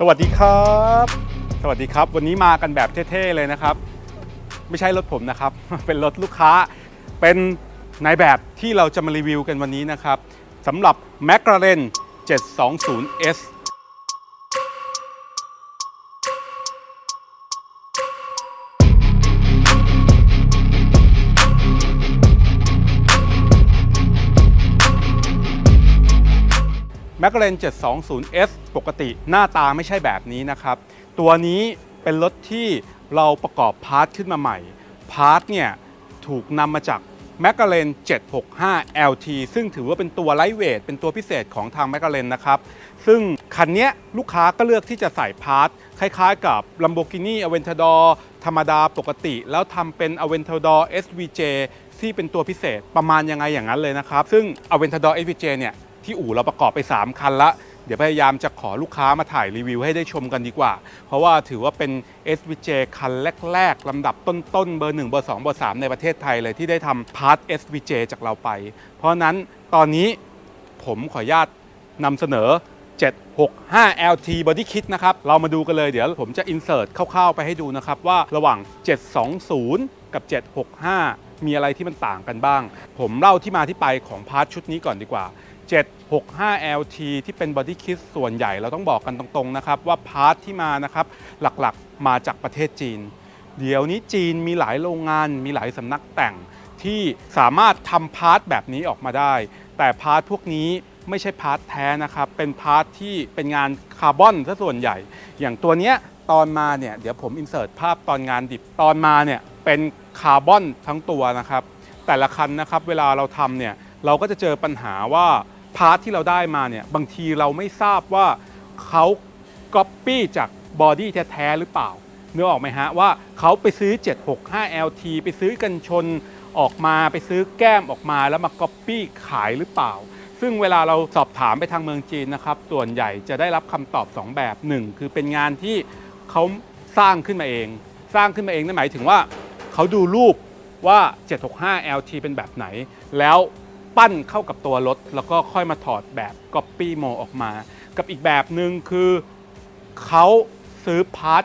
สวัสดีครับ สวัสดีครับ วันนี้มากันแบบเท่ๆเลยนะครับ ไม่ใช่รถผมนะครับ เป็นรถลูกค้า เป็นนายแบบที่เราจะมารีวิวกันวันนี้นะครับสำหรับ McLaren 720S McLaren 720S ปกติหน้าตาไม่ใช่แบบนี้นะครับ ตัวนี้เป็นรถที่เราประกอบพาร์ทขึ้นมาใหม่ พาร์ทเนี่ยถูกนำมาจาก McLaren 765 LT ซึ่งถือว่าเป็นตัวไลท์เวทเป็นตัวพิเศษของทาง McLaren นะครับ ซึ่งคันนี้ลูกค้าก็เลือกที่จะใส่พาร์ทคล้ายๆกับ Lamborghini Aventador ธรรมดาปกติ แล้วทำเป็น Aventador SVJ ที่เป็นตัวพิเศษประมาณยังไงอย่างนั้นเลยนะครับ ซึ่ง Aventador SVJ เนี่ย ที่อู่เราประกอบไป 3 คันละเดี๋ยวพยายามจะขอลูกค้ามาถ่ายรีวิวให้ได้ชมกันดีกว่า เพราะว่าถือว่าเป็น SVJ คันแรกๆลำดับต้นๆ เบอร์ 1 เบอร์ 2 เบอร์ 3 ในประเทศไทยเลยที่ได้ทำพาร์ท SVJ จากเราไป เพราะนั้นตอนนี้ผมขออนุญาตนำเสนอ 765 LT Body Kit นะครับ เรามาดูกันเลยเดี๋ยวผมจะ insert คร่าวๆ ไปให้ดูนะครับว่าระหว่าง 720 กับ 765 มีอะไรที่มันต่างกันบ้าง ผมเล่าที่มาที่ไปของพาร์ทชุดนี้ก่อนดีกว่า 765 LT ที่เป็น Body Kit ส่วนใหญ่เราต้องบอกกันตรงๆนะครับว่าพาร์ทที่มานะครับหลักๆมาจากประเทศจีน เดี๋ยวนี้จีนมีหลายโรงงานมีหลายสำนักแต่งที่สามารถทำพาร์ทแบบนี้ออกมาได้ แต่พาร์ทพวกนี้ไม่ใช่พาร์ทแท้นะครับ เป็นพาร์ทที่เป็นงานคาร์บอนซะส่วนใหญ่ อย่างตัวเนี้ยตอนมาเนี่ยเดี๋ยวผมอินเสิร์ตภาพตอนงานดิบตอนมาเนี่ยเป็นคาร์บอนทั้งตัวนะครับ แต่ละคันนะครับเวลาเราทำเนี่ยเราก็จะเจอปัญหาว่า พาร์ทที่เราได้มาเนี่ยบางทีเราไม่ทราบว่าเขาก๊อปปี้จากบอดี้แท้ๆหรือเปล่าเนื้อออกไหมฮะว่าเขาไปซื้อ 765 LT ไปซื้อกันชนออกมาไปซื้อแก้มออกมาแล้วมาก๊อปปี้ขายหรือเปล่า ซึ่งเวลาเราสอบถามไปทางเมืองจีนนะครับ ส่วนใหญ่จะได้รับคำตอบ 2 แบบ 1 คือเป็นงานที่เขาสร้างขึ้นมาเอง สร้างขึ้นมาเองนั่นหมายถึงว่าเขาดูรูปว่า 765 LT เป็นแบบไหน แล้ว ปั้นเข้ากับตัวรถ แล้วก็ค่อยมาถอดแบบก๊อปปี้โมออกมา กับอีกแบบหนึ่งคือเขาซื้อพาร์ท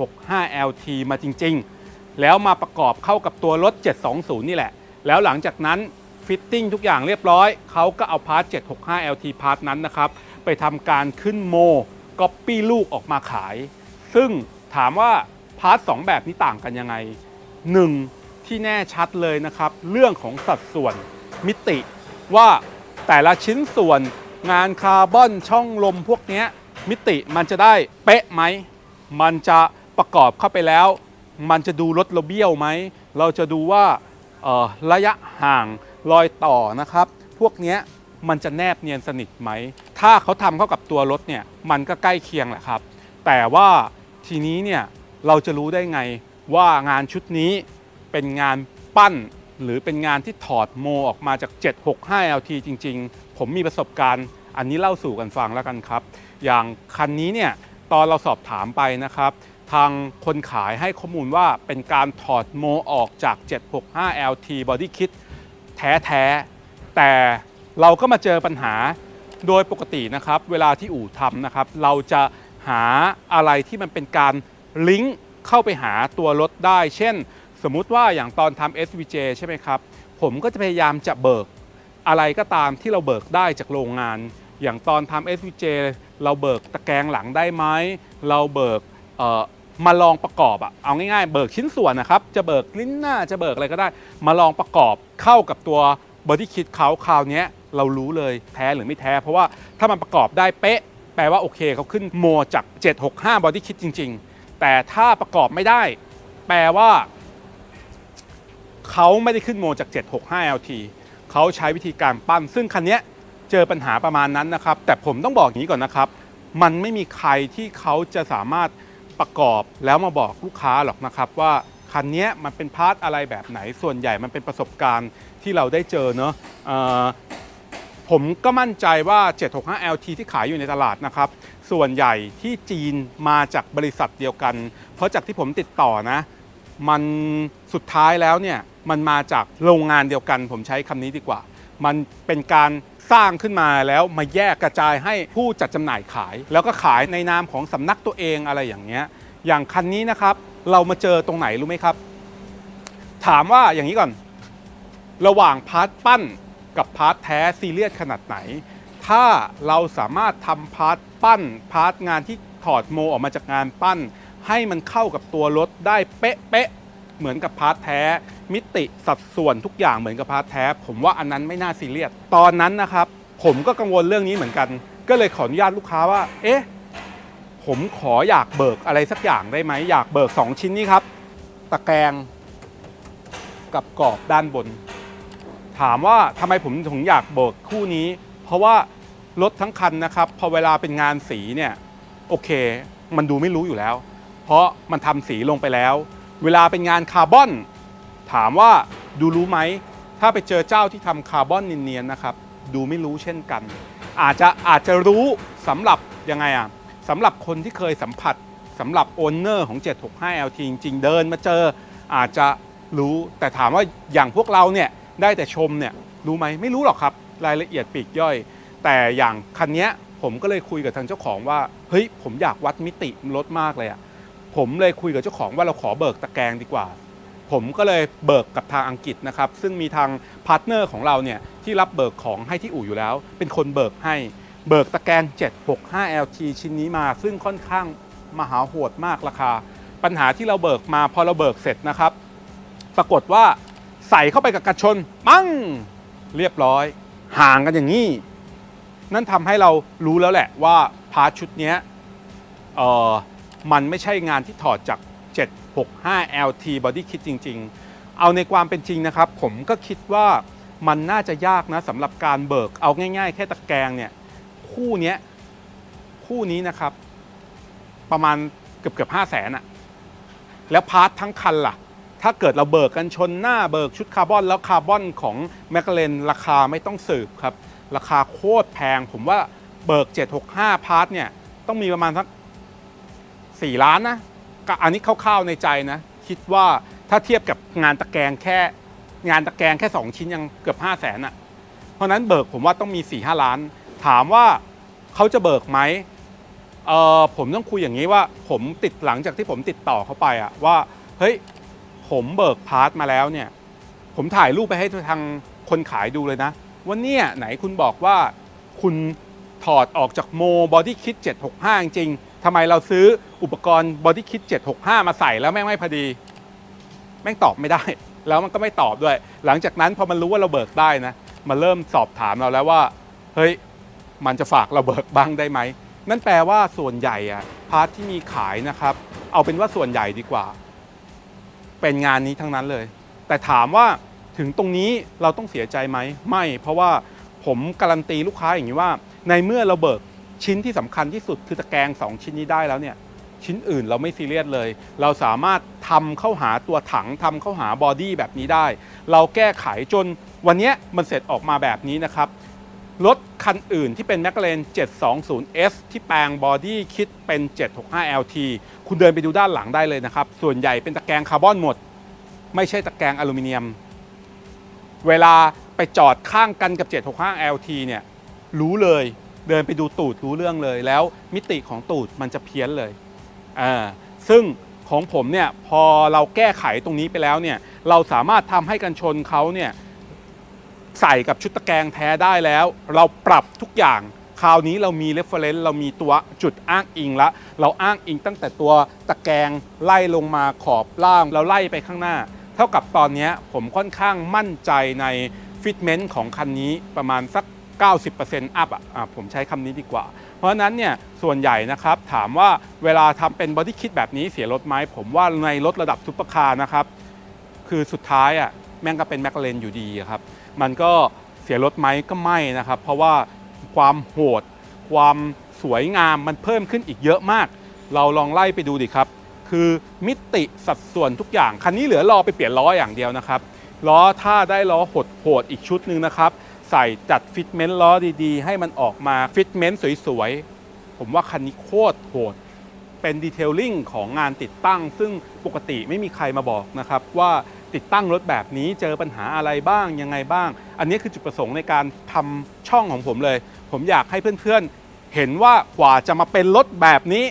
765 LT มาจริง ๆ แล้วมาประกอบเข้ากับตัวรถ 720 นี่แหละ แล้วหลังจากนั้นฟิตติ้งทุกอย่างเรียบร้อย เขาก็เอาพาร์ท 765 LT พาร์ทนั้นนะครับ ไปทำการขึ้นโมก๊อปปี้ลูกออกมาขาย ซึ่งถามว่าพาร์ท2แบบนี้ต่างกันยังไง 1. ที่แน่ชัดเลยนะครับ เรื่องของสัดส่วน มิติ ว่าแต่ละชิ้นส่วนงานคาร์บอนช่องลมพวกนี้มิติมันจะได้เป๊ะไหม มันจะประกอบเข้าไปแล้ว มันจะดูรถเราเบี้ยวไหม เราจะดูว่าระยะห่างรอยต่อนะครับ พวกนี้มันจะแนบเนียนสนิทไหม ถ้าเขาทำเข้ากับตัวรถเนี่ยมันก็ใกล้เคียงแหละครับ แต่ว่าทีนี้เนี่ยเราจะรู้ได้ไงว่างานชุดนี้เป็นงานปั้น หรือเป็นงานที่ถอดโมออกมาจาก 765 LT จริง ๆ ผมมีประสบการณ์อันนี้เล่าสู่กันฟังแล้วกันครับ อย่างคันนี้เนี่ยตอนเราสอบถามไปนะครับ ทางคนขายให้ข้อมูลว่าเป็นการถอดโมออกจาก 765 LT Body Kit แท้ๆ แต่เราก็มาเจอปัญหาโดยปกตินะครับ เวลาที่อู่ทำนะครับ เราจะหาอะไรที่มันเป็นการลิงก์เข้าไปหาตัวรถได้ เช่น สมมุติว่าอย่างตอนทำ SVJ ใช่ไหมครับ ผมก็จะพยายามจะเบิกอะไรก็ตามที่เราเบิกได้จากโรงงาน อย่างตอนทำ SVJ เราเบิกตะแกรงหลังได้ไหมเราเบิกเอ่อมาลองประกอบอะเอาง่ายๆ เบิกชิ้นส่วนนะครับ จะเบิกลิ้นหน้าจะเบิกอะไรก็ได้ มาลองประกอบเข้ากับตัวบอดี้คิดเขาคราวเนี้ยเรารู้เลยแท้หรือไม่แท้ เพราะว่าถ้ามันประกอบได้เป๊ะ แปลว่าโอเคเขาขึ้นโมจาก 765 บอดี้คิดจริง ๆ แต่ถ้าประกอบไม่ได้ แปลว่า เขาไม่ได้ขึ้นโมจาก 765 LT เขาใช้วิธีการปั้น ซึ่งคันนี้เจอปัญหาประมาณนั้นนะครับ แต่ผมต้องบอกอย่างนี้ก่อนนะครับ มันไม่มีใครที่เขาจะสามารถประกอบแล้วมาบอกลูกค้าหรอกนะครับ ว่าคันนี้มันเป็นพาร์ทอะไรแบบไหน ส่วนใหญ่มันเป็นประสบการณ์ที่เราได้เจอเนอะเออผมก็มั่นใจว่า 765 LT ที่ขายอยู่ในตลาดนะครับ ส่วนใหญ่ที่จีนมาจากบริษัทเดียวกัน เพราะจากที่ผมติดต่อนะ มันสุดท้ายแล้วเนี่ยมันมาจากโรงงานเดียวกัน ผมใช้คำนี้ดีกว่า มันเป็นการสร้างขึ้นมาแล้วมาแยกกระจายให้ผู้จัดจำหน่ายขาย แล้วก็ขายในนามของสำนักตัวเองอะไรอย่างเงี้ยอย่างคันนี้นะครับ เรามาเจอตรงไหนรู้ไหมครับ ถามว่าอย่างนี้ก่อน ระหว่างพาร์ทปั้นกับพาร์ทแท้ซีเรียสขนาดไหน ถ้าเราสามารถทำพาร์ทปั้นพาร์ทงานที่ถอดโมออกมาจากงานปั้น ให้มันเข้ากับตัวรถได้เป๊ะๆเหมือนกับพาร์ทแท้ มิติสัดส่วนทุกอย่างเหมือนกับพาร์ทแท้ ผมว่าอันนั้นไม่น่าซีเรียสตอนนั้นนะครับ ผมก็กังวลเรื่องนี้เหมือนกัน ก็เลยขออนุญาตลูกค้าว่า เอ๊ะผมขออยากเบิกอะไรสักอย่างได้ไหมอยากเบิก 2 ชิ้นนี้ครับ ตะแกรงกับกรอบด้านบน ถามว่าทำไมผมถึงอยากเบิกคู่นี้ เพราะว่ารถทั้งคันนะครับ พอเวลาเป็นงานสีเนี่ย โอเค มันดูไม่รู้อยู่แล้ว เพราะมันทำสีลงไปแล้ว เวลาเป็นงานคาร์บอน ถามว่าดูรู้ไหม ถ้าไปเจอเจ้าที่ทำคาร์บอนเนียนๆนะครับ ดูไม่รู้เช่นกัน อาจจะอาจจะรู้สำหรับยังไงอะสำหรับคนที่เคยสัมผัสสำหรับโอนเนอร์ของ 765 LT จริงๆ เดินมาเจออาจจะรู้แต่ถามว่าอย่างพวกเราเนี่ยได้แต่ชมเนี่ยรู้ไหมไม่รู้หรอกครับ รายละเอียดปีกย่อย แต่อย่างคันนี้ผมก็เลยคุยกับทางเจ้าของว่า เฮ้ย ผมอยากวัดมิติรถมากเลยอะ ผมเลยคุยกับเจ้าของว่าเราขอเบิกตะแกรงดีกว่า ผมก็เลยเบิกกับทางอังกฤษนะครับ ซึ่งมีทางพาร์ทเนอร์ของเราเนี่ยที่รับเบิกของให้ที่อู่อยู่แล้ว เป็นคนเบิกให้ เบิกตะแกรง 765 LT ชิ้นนี้มา ซึ่งค่อนข้างมหาโหดมากราคา ปัญหาที่เราเบิกมาพอเราเบิกเสร็จนะครับ ปรากฏว่าใส่เข้าไปกับกระชนปั้งเรียบร้อย ห่างกันอย่างนี้ นั่นทำให้เรารู้แล้วแหละว่าพาร์ทชุดนี้เออ มันไม่ใช่งานที่ถอดจาก 765 LT Body Kit จริง ๆ เอาในความเป็นจริงนะครับ ผมก็คิดว่ามันน่าจะยากนะสำหรับการเบิกเอาง่าย ๆ แค่ตะแกรงเนี่ยคู่นี้คู่นี้นะครับ ประมาณเกือบเกือบห้าแสนอะแล้วพาร์ททั้งคันล่ะ ถ้าเกิดเราเบิกกันชนหน้าเบิกชุดคาร์บอน แล้วคาร์บอนของแมคเลนราคาไม่ต้องสืบครับ ราคาโคตรแพง ผมว่าเบิก 765 พาร์ทเนี่ย ต้องมีประมาณสัก 4 ล้านนะก็อันนี้คร่าวๆในใจนะ คิดว่าถ้าเทียบกับงานตะแกรงแค่งานตะแกรงแค่ 2 ชิ้นยังเกือบ 5 0 0แสนอะ เพราะนั้นเบิกผมว่าต้องมี 4-5 ล้าน ถามว่าเขาจะเบิกไหมเออผมต้องคุยอย่างนี้ว่าผมติดหลังจากที่ผมติดต่อเขาไปอะว่าเฮ้ยผมเบิกพาร์ทมาแล้วเนี่ย ผมถ่ายรูปไปให้ทางคนขายดูเลยนะว่าเนี่ยไหนคุณบอกว่าคุณถอดออกจากโมบอดี้คิด765 จริง ทำไมเราซื้ออุปกรณ์บอดี้คิด765 มาใส่แล้วแม่งไม่พอดี แม่งตอบไม่ได้ แล้วมันก็ไม่ตอบด้วย หลังจากนั้นพอมันรู้ว่าเราเบิกได้นะมาเริ่มสอบถามเราแล้วว่า เฮ้ย มันจะฝากเราเบิกบ้างได้ไหม นั่นแปลว่าส่วนใหญ่อะพาร์ทที่มีขายนะครับ เอาเป็นว่าส่วนใหญ่ดีกว่า เป็นงานนี้ทั้งนั้นเลย แต่ถามว่าถึงตรงนี้เราต้องเสียใจไหม ไม่ เพราะว่าผมการันตีลูกค้าอย่างนี้ว่า ในเมื่อเราเบิก ชิ้นที่สำคัญที่สุดคือตะแกรงสองชิ้นนี้ได้แล้วเนี่ยชิ้นอื่นเราไม่ซีเรียสเลย เราสามารถทำเข้าหาตัวถังทำเข้าหาบอดี้แบบนี้ได้ เราแก้ไขจนวันนี้มันเสร็จออกมาแบบนี้นะครับ รถคันอื่นที่เป็น m c l a r e n 720S ที่แปลงบอดี้คิดเป็น 765 LT คุณเดินไปดูด้านหลังได้เลยนะครับ ส่วนใหญ่เป็นตะแกรงคาร์บอนหมด ไม่ใช่ตะแกรงอลูมิเนียม เวลาไปจอดข้างกันกับ 765 LT เนี่ยรู้เลย เดินไปดูตูดรู้เรื่องเลยแล้วมิติของตูดมันจะเพี้ยนเลยอ่าซึ่งของผมเนี่ยพอเราแก้ไขตรงนี้ไปแล้วเนี่ยเราสามารถทำให้กันชนเขาเนี่ยใส่กับชุดตะแกรงแท้ได้แล้ว เราปรับทุกอย่างคราวนี้เรามี reference เรามีตัวจุดอ้างอิงละเราอ้างอิงตั้งแต่ตัวตะแกรงไล่ลงมาขอบล่างเราไล่ไปข้างหน้า เท่ากับตอนนี้ผมค่อนข้างมั่นใจในฟิตเมนต์ของคันนี้ประมาณสัก 90%อัพอะผมใช้คำนี้ดีกว่า เพราะฉะนั้นเนี่ยส่วนใหญ่นะครับถามว่าเวลาทำเป็นบอดี้คิดแบบนี้เสียรถไหมผมว่าในรถระดับซุปเปอร์คาร์นะครับคือสุดท้ายอะแม่งก็เป็นแมคลาเรนอยู่ดีครับมันก็เสียรถไหมก็ไม่นะครับ เพราะว่าความโหด ความสวยงามมันเพิ่มขึ้นอีกเยอะมาก เราลองไล่ไปดูดิครับ คือมิติสัดส่วนทุกอย่าง คันนี้เหลือรอไปเปลี่ยนล้ออย่างเดียวนะครับล้อถ้าได้ล้อหดโหดอีกชุดหนึ่งนะครับ ใส่จัดฟิตเมนต์ล้อดีๆ ให้มันออกมาฟิตเมนต์สวยๆ ผมว่าคันนี้โคตรโหด เป็นดีเทลลิ่งของงานติดตั้ง ซึ่งปกติไม่มีใครมาบอกนะครับว่าติดตั้งรถแบบนี้เจอปัญหาอะไรบ้างยังไงบ้าง อันนี้คือจุดประสงค์ในการทำช่องของผมเลย ผมอยากให้เพื่อนๆ เห็นว่ากว่าจะมาเป็นรถแบบนี้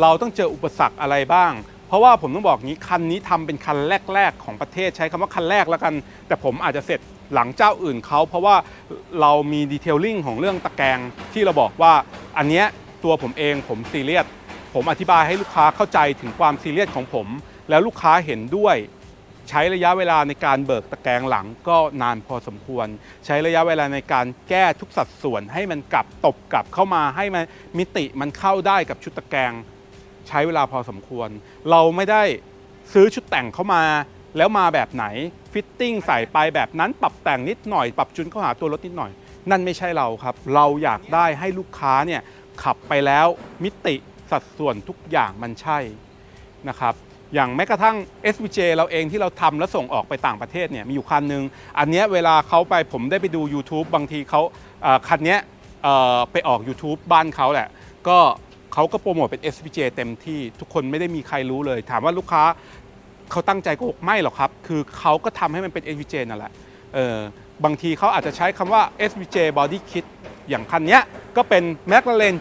เราต้องเจออุปสรรคอะไรบ้าง เพราะว่าผมต้องบอกงี้คันนี้ทำเป็นคันแรก ๆ ของประเทศใช้คำว่าคันแรกแล้วกัน แต่ผมอาจจะเสร็จหลังเจ้าอื่นเขาเพราะว่าเรามีดีเทลลิ่งของเรื่องตะแกรงที่เราบอกว่าอันเนี้ยตัวผมเองผมซีเรียสผมอธิบายให้ลูกค้าเข้าใจถึงความซีเรียสของผม แล้วลูกค้าเห็นด้วย ใช้ระยะเวลาในการเบิกตะแกรงหลังก็นานพอสมควร ใช้ระยะเวลาในการแก้ทุกสัดส่วนให้มันกลับตบกลับเข้ามาให้มันมิติมันเข้าได้กับชุดตะแกรงใช้เวลาพอสมควร เราไม่ได้ซื้อชุดแต่งเข้ามา แล้วมาแบบไหนฟิตติ้งใส่ไปแบบนั้นปรับแต่งนิดหน่อย ปรับจูนเข้าหาตัวรถนิดหน่อย นั่นไม่ใช่เราครับ เราอยากได้ให้ลูกค้าเนี่ยขับไปแล้วมิติสัดส่วนทุกอย่างมันใช่นะครับอย่างแม้กระทั่ง SVJ เราเองที่เราทำแล้วส่งออกไปต่างประเทศเนี่ยมีอยู่คันหนึงอันนี้เวลาเขาไปผมได้ไปดู YouTube บางทีเขาคันนี้ไปออก YouTube บ้านเขาแหละก็เขาก็โปรโมทเป็น SVJ เต็มที่ทุกคนไม่ได้มีใครรู้เลย ถามว่าลูกค้า เขาตั้งใจโก็ไม่หรอกครับ คือเขาก็ทำให้มันเป็น SVJ นั่นแหละเออบางทีเขาอาจจะใช้คำว่า SVJ Body Kit อย่างคันนี้ก็เป็น McLaren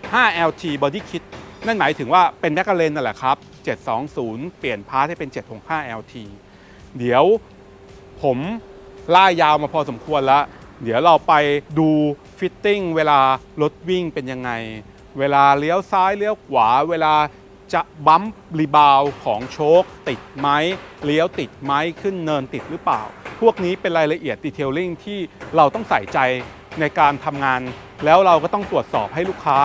765 LT Body Kit นั่นหมายถึงว่าเป็น McLaren นั่นแหละครับ 720 เปลี่ยนพาร์ทให้เป็น 765 LT เดี๋ยวผมล่ายาวมาพอสมควรแล้ว เดี๋ยวเราไปดูฟิตติ้งเวลารถวิ่งเป็นยังไง เวลาเลี้ยวซ้ายเลี้ยวขวา เวลา จะบัมป์รีบาวของโชคติดไหมเลี้ยวติดไหมขึ้นเนินติดหรือเปล่า พวกนี้เป็นรายละเอียดดีเทลลิ่งที่เราต้องใส่ใจในการทำงาน แล้วเราก็ต้องตรวจสอบให้ลูกค้า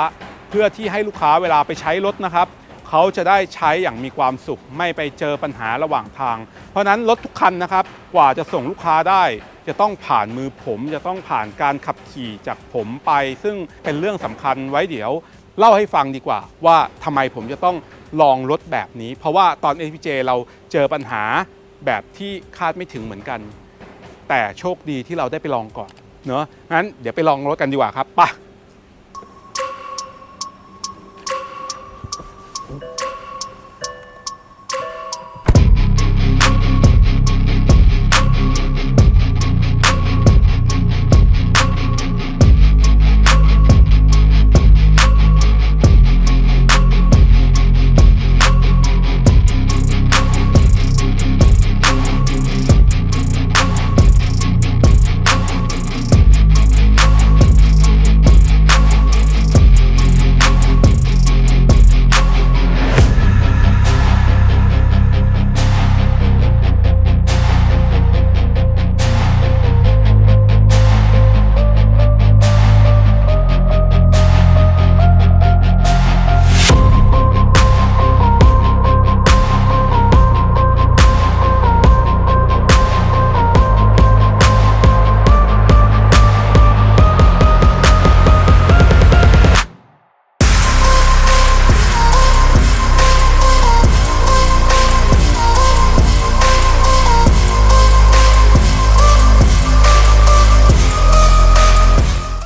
เพื่อที่ให้ลูกค้าเวลาไปใช้รถนะครับเขาจะได้ใช้อย่างมีความสุข ไม่ไปเจอปัญหาระหว่างทาง เพราะฉะนั้นรถทุกคันนะครับ กว่าจะส่งลูกค้าได้ จะต้องผ่านมือผม จะต้องผ่านการขับขี่จากผมไป ซึ่งเป็นเรื่องสำคัญไว้เดี๋ยว เล่าให้ฟังดีกว่า ว่าทำไมผมจะต้องลองรถแบบนี้ เพราะว่าตอน APJ เราเจอปัญหาแบบที่คาดไม่ถึงเหมือนกัน แต่โชคดีที่เราได้ไปลองก่อนเนอะงั้นเดี๋ยวไปลองรถกันดีกว่าครับไปะ